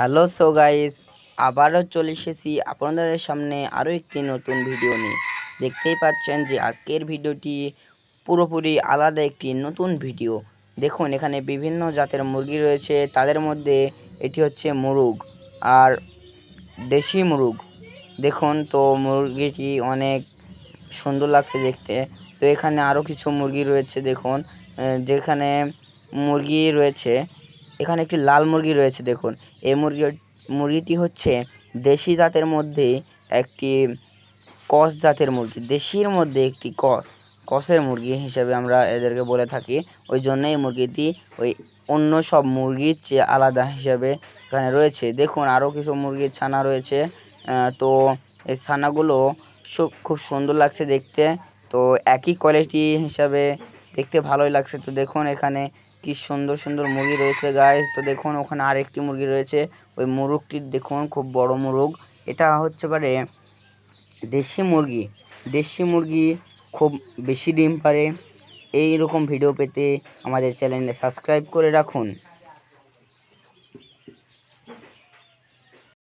Hello, so guys, আবারও চলে এসেছি আপনাদের সামনে আরও একটি নতুন ভিডিও নিয়ে। দেখতেই পাচ্ছেন যে আজকের ভিডিওটি পুরোপুরি আলাদা একটি নতুন ভিডিও। দেখুন, এখানে বিভিন্ন জাতের মুরগি রয়েছে, তাদের মধ্যে এটি হচ্ছে মুরগ আর দেশি মুরগ। দেখুন তো, মুরগিটি অনেক সুন্দর লাগছে দেখতে। তো এখানে আরও কিছু মুরগি রয়েছে, দেখুন যেখানে মুরগি রয়েছে এখানে একটি লাল মুরগি রয়েছে, দেখুন। এই মুরগি, মুরগিটি হচ্ছে দেশি জাতের মধ্যে একটি কস জাতের মুরগি। দেশির মধ্যে একটি কস কসের মুরগি হিসেবে আমরা এদেরকে বলে থাকি। ওই জন্য এই মুরগিটি ওই অন্য সব মুরগির চেয়ে আলাদা হিসেবে এখানে রয়েছে। দেখুন আরও কিছু মুরগির ছানা রয়েছে। তো এই ছানাগুলো খুব সুন্দর লাগছে দেখতে। তো একই কোয়ালিটি হিসাবে দেখতে ভালোই লাগছে। তো দেখুন এখানে কি সুন্দর সুন্দর মুরগি রয়েছে গায়ে তো দেখুন ওখানে আরেকটি মুরগি রয়েছে। ওই মুরগটির দেখুন খুব বড় মুরগ। এটা হচ্ছে পারে দেশি মুরগি। দেশি মুরগি খুব বেশি ডিম পারে। এই রকম ভিডিও পেতে আমাদের চ্যানেলে সাবস্ক্রাইব করে রাখুন।